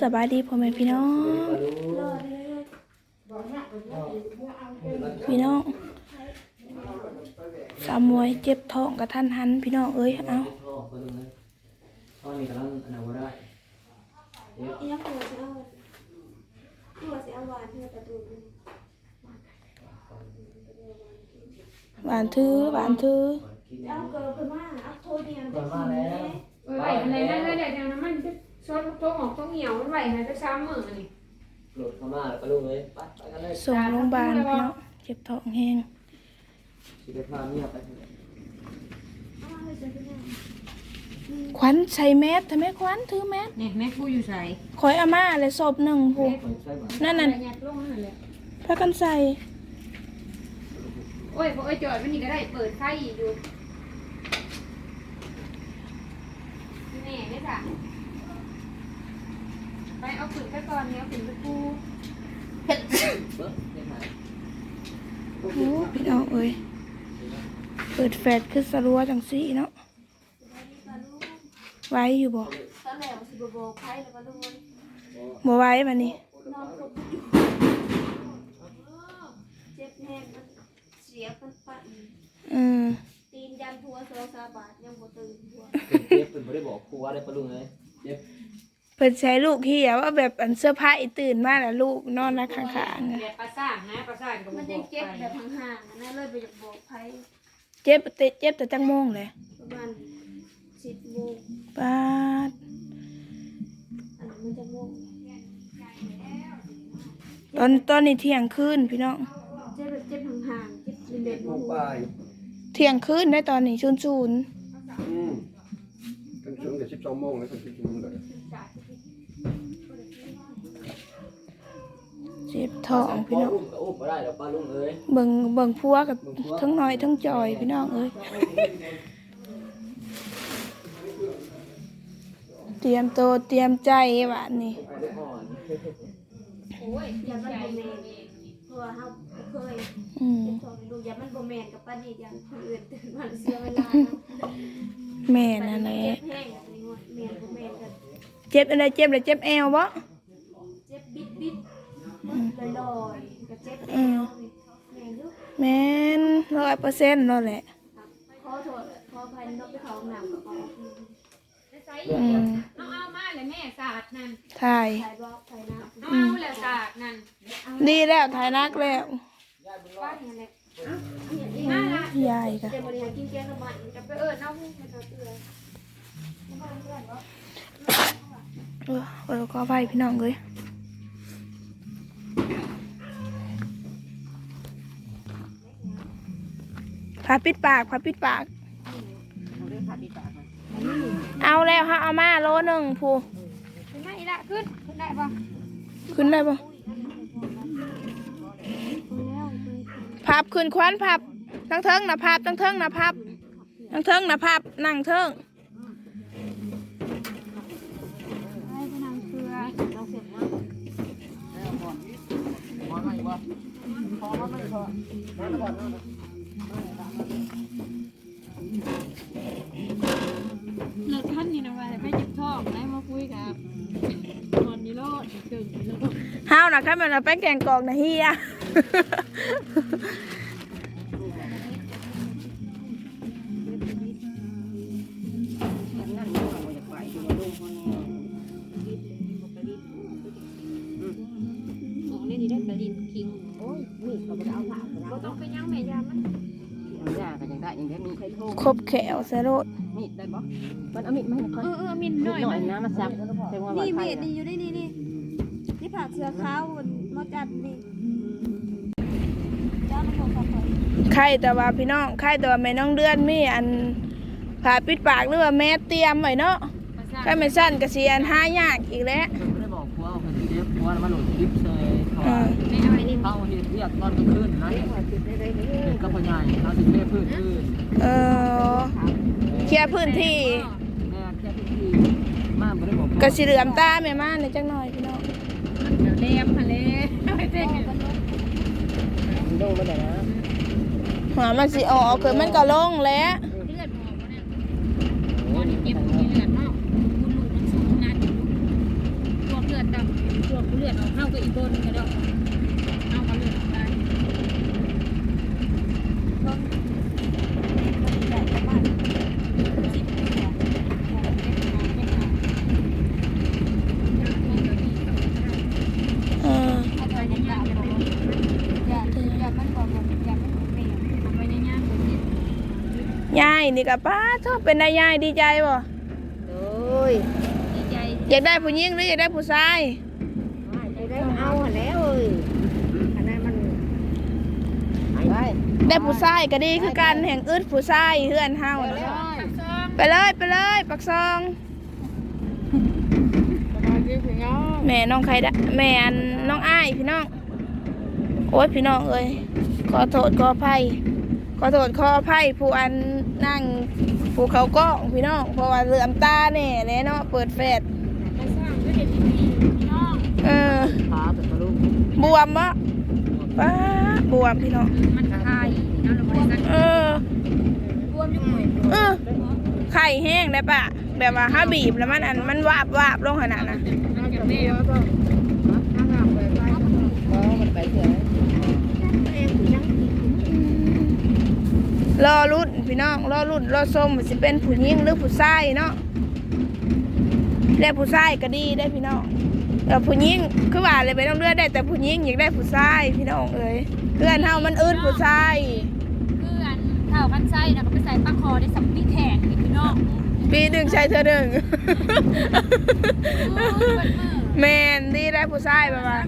สบายดีพ่อแม่พี่น้อง พี่น้องสาวมวยเจ็บท้องกระทันหัน พี่น้องเอ้ยเอาพ่อเพิ่นเลยตอนนี้กำลังอันนั้นบ่ได้เดี๋ยวอีนักหัวสิเอาหัวสิเอาหวานเพื่อประตูนี่หวานถือหวานถือกินเอาเกิดขึ้นมาเอาโทษเดียวก่อนมาแล้วเออไหวอะไรนั่นเลยเดี๋ยวนั้นมันจะ ชดตัวออกตัวเหี่ยวมันไหวให้ไปซ้ำมือนี่โหลดเข้ามาแล้วก็ลุงเลยไปไปกันเลยส่งโรงพยาบาลพี่น้องเจ็บท้องแห้งสิได้พาเมียไปเอามาให้เจอขึ้นมาขวัญใส่แมสทำไมขวัญถือแมสเนี่ยแม่กูอยู่ใส่คอยอาม่าเลยศพหนึ่งผู้ไปใช่บ่นั่นน่ะยัดลงนั่นแหละพากันใส่โอ้ยพอไอ้จอดมันนี่ก็ได้เปิดไฟอยู่แม่เนี่ยจ้ะ ไปเอาขึ้นไปก่อนเนี่ยเอาขึ้นไปกูเบิ่งเฮ็ดหายโอ้พี่น้องเอ้ยเปิดแฟลชคือสรัวจังสีเนาะไว้อยู่บ่ตอนแรกว่าสิบโบกไพ่แล้วก็ลุงมันบ่ไว้บัดนี้นอนคบอยู่เจ็บแห้งมันเสียมันปั่นอืมตีนยันทัวโซซาบาทยังบ่ตื่นทัวเจ็บเพิ่นบ่ได้บอกครูว่าได้ปะลุงเลยเจ็บ เพิ่นใช้ลูกเฮียว่าแบบอันเสื้อผ้าอีตื่นมาแล้วลูกนอนนะข้างๆอะเดี๋ยวประสานนะประสานกับมันยังเจ็บแบบห่างๆนะเลยไปอยากบอกไพ่เจ็บแต่เจ็บแต่จังโมงเลยประมาณสิบโมงปาดอันนั้นมันจะโมงตอนตอนนี้เที่ยงคืนพี่น้องเจ็บแบบเจ็บห่างๆเจ็บเด็ดๆโมหังวบ่ายเที่ยงคืนได้ตอนนี้ชุนชุนอืมกันถึงแต่สิบสองโมงแล้วกันถึงชั่ว เลยเจ็บท้องพี่น้องอุ้มก็อุ้มบ่ได้ดอกปะลุงเอ้ยเบิ่งเบิ่งพัวกับทั้งน้อยทั้งจอยพี่น้องเอ้ยเตรียมโตวเตรียมใจหวานนี่ไปได้อ่อนโอ้ยอย่ามันบ่แมนเพราะว่าเฮาบ่เคยอืมเจ็บท้องดูอย่ามันบ่แมนกับป้านี่อย่างคนอื่นตื่นมาเสียเวลาเนาะแม่นั่นแหละเจ็บแห้งแบบนี้ว่าแมนบ่แมนกันเจ็บอะไรเจ็บอะไรเจ็บแอวบ่เจ็บบิดบิด ลอยลอยๆก็เจ็บแอวนี่แม่นอยู่แม่นร้อยเปอร์เซ็นต์นั่นแหละขอโทษขออภัยนกไปเขาห้องน้ำกับออกใส่อืมเอาเอามาเลยแม่สาดนั่นถ่าย ถ่ายบอกถ่ายน้ำเอาเอาแล้วสาดนั่นดีแล้วถ่ายนักแล้วป้าเนี่ยแหละมาละยายก็เดี๋ยวบริหารกินแกงกับมันกับไปเอิญเอาหูมันจะเตือนเออเออก็ไปพี่น้องเลย พาปิดปากพาปิดปาก เอาแล้วฮะเอามาโลหนึ่งผู้ขึ้นได้อีละขึ้นขึ้นได้ปะขึ้นได้ปะพับขึ้นควันพับทั้งเทิงนะพับทั้งเทิงนะพับทั้งเทิงนะพับนั่งเทิงให้พนังเกลือเราเสร็จแล้วเลิกท่านนี่นะว่าไม่จิบท้องได้มาคุยกับคนนี้ โลดถึงโลดห้าวนะข้ามันเอาแป้งแกงกอกนะเฮียอ๋อนี่นี่ได้กระดิ่งคิงโอ้ยนี่ไปเอาผ่าก็ต้องไปยังแม่ยามันยาก็ยังได้ยังได้มีใครโทรครบแขวใส่รถมีดได้บ่มันเอามีดมาให้ค่อยเออเออมินหน่อยหน่อยนะมาซับแต่ว่านี่เม็ดนี่อยู่ได้นี่นี่นี่ผักเสือขาวบนมอจัดนี่เจ้ามันบอกกับข่อยใครแต่ว่าพี่น้องใครแต่ว่าแม่น้องเดือนมีอันผ่าปิดปากหรือว่าแม่เตรียมไว้เนาะใครไม่สั้นก็เสียนหายากอีกแล้วเพิ่นบ่ได้บอกผัวว่าเพิ่นสิเจ็บผัวแล้วมาโหลดคลิปเซยเขาอืว่ามไม่เอาไอ้นี่เขาเฮ็ดเรียกตอนกลางคืนนะเฮ็ดกับพ่อใหญ่เขาสิเทพื้นคืนเออเคลียร์พื้นที่แม่แค่พื้นที่มาบ่ได้บอกผัวกระสีเหลือมตาแม่มาในอยจังหน่อยพี่น้อง เดี๋ยวเลี้ยมทะเลไม่เจ๊งมันโดนบ่ได้นะหัวมันสิออกเกิดมันก็ลงแล้วเลือดออกมาเนี่ยตอนนี้เจ็บมีเลือดเนาะคุณลูกมันสูงนัดอยู่อดดำพวกเลือดออกเข้ากับอีกบนก็ได้เอากับเลือดออกได้ เออ เอาไปในกาบอย่าอย่ามันบอกว่าอย่ามันบอกเปรี้ยว เอาไปในย่างบนนี้ ยาย นี่กับป้าชอบเป็นนายยายดีใจบ่โอ้ยดีใจอยากได้ผู้หญิงหรืออยากได้ผู้ชายจะได้เอาแล้วเอ้ยอันนั้นมันไปได้ผู้ชายก็ดีคือกันแห่งอึดผู้ชายเฮือนเฮาน่ะไปเลยไปเลยปักซองแม่น้องใครดะแม่อันน้องอ้ายพี่น้อง โอ้ยพี่น้องเอ้ยขอโทษขออภัยขอโทษขออภัยผู้อันนั่ง ผู้เขากล้องพี่น้อง เพราะว่าเหลื่อมตาแน่แหละเนาะเปิดแฟดไปสร้างก็เห็นดีพี่น้องเออขาเป็นทะลุบวมปะป้าบวมพี่น้องมันคายเนาะเราบริษัทเออรวมอยู่หน่วยเออไข่แห้งได้ปะแบบว่าถ้าบีบแล้วมันอันมันวาบวาบลงขนาดน่ะนอกจากแม่รอรุ่น พี่น้องรอรุ่นรอส้มว่าสิเป็นผู้หญิงหรือผู้ชายเนาะได้ผู้ชายก็ดีได้พี่น้องเออผู้หญิงคือว่าเลยไปต้องเลือกได้แต่ผู้หญิงอยากได้ผู้ชายพี่น้องเอ้ยเพื่อนเฮามันอื่นผู้ชายคืออันเท่ากันไส้นะก็ไปใส่ปลาคอได้สัมปีแทงนี่พี่น้องปีหนึ่งใช้เธอหนึ่งเบิดมือแมนดีได้ผู้ชายแบบว่า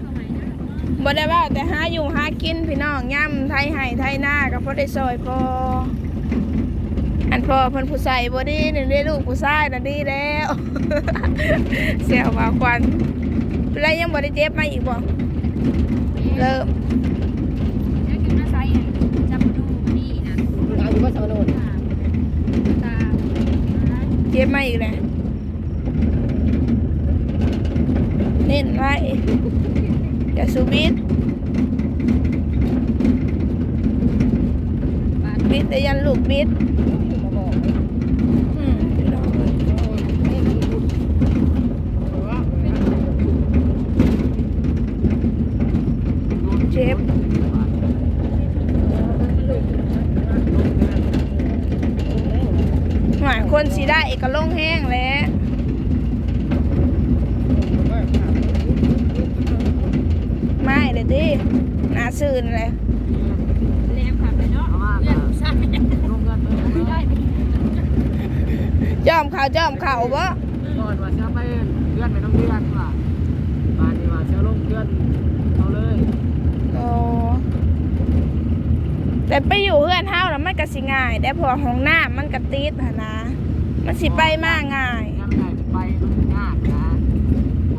บ่ได้ว่าแต่หาอยู่หากินพี่น้องย่ำไทยไห้ไทยหน้าก็พอได้ซอยพอ อันพอเพิ่นผู้ใส่บ่ดีนี่ได้ลูกผู้ชายน่ะดีแล้วเสียวว่าควันแล้วยังบ่ได้เจ็บมาอีกบ่เริ่มเดี๋ยวกินน้าไส้อะจับมาดูนี่นะเอาอยู่ว่าสมโนดตาเจ็บมาอีกแล้วเน้นไว้อย่าสูบิดบิด แต่ยันลูกบิดอืมพี่น้องเจ็บหมายคนสีได้เอกลงแห้งแล้วไม่เลยดิหนาซื่นเลย แรงผ่านไปเนาะเลือดสั่น ลงเงินเลย ไม่ได้ จ อมเขาจอมเขาบ่ก่อนว่าจะไปเลื่อนไปต้องเลื่อนว่าบานนี้ว่าจะลงเลื่อนเอาเลยโอ้แต่ไปอยู่เพื่อนเฮาแล้วมันก็สิง่าย ได้เพอห้องน้ำมันก็ติดหั่นนะ มันสิไปมาง่ายยังไงจะไปมันยากนะ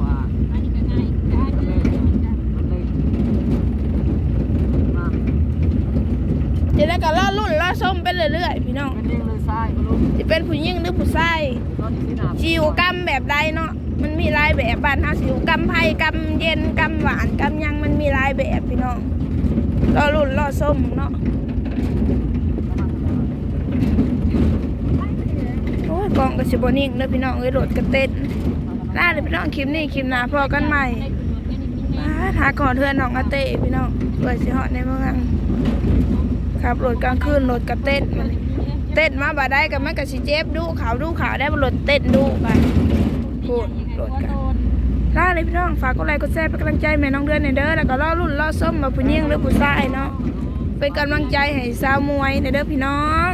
ว่าอันนี้ก็ง่ายได้มันเลเลยยมันเลยมาจะได้ก็ล่อรุ่นล่อส้มไป เรื่อยๆพี่น้องเป็นเรื่องเลยซ้ายมาลุกสิเป็นผู้หญิงหรือผู้ชายตอนนี้สินาชิวกรรมแบบใดเนาะมันมีหลายแบบบ้านเฮาสิวกรรมไผ่กรรมเย็นกรรมหวานกรรมหยังมันมีหลายแบบพี่น้องล่อรุ่นล่อส้มเนาะโอ้ยกองก็สิบนิ่งเด้อพี่น้องเอ้ยโหลดกระเต้นลาเลยพี่น้องคลิปนี้คลิปหน้าพอกันใหม่ มาหาก่อนเทือนน้องอาเต้พี่น้องเพื่อสิเหาะในเมือง ขับรถกลางคืนรถกระเต้นมันเต้นมาบ่ได้กันแมันก็สิเจ็บดูขาวดูขาวได้บ่รถเต้นดูไปโหลดรถกันลาเลยพี่น้องฝากกดไลค์กดแชร์เป็นกำลังใจแม่น้องเดือนในเด้อแล้วก็รอรุ่นรอส้มมาผู้ยิ่งหรือผู้ชายเนาะเป็นกำลังใจให้สาวมวยในเด้อพี่น้อง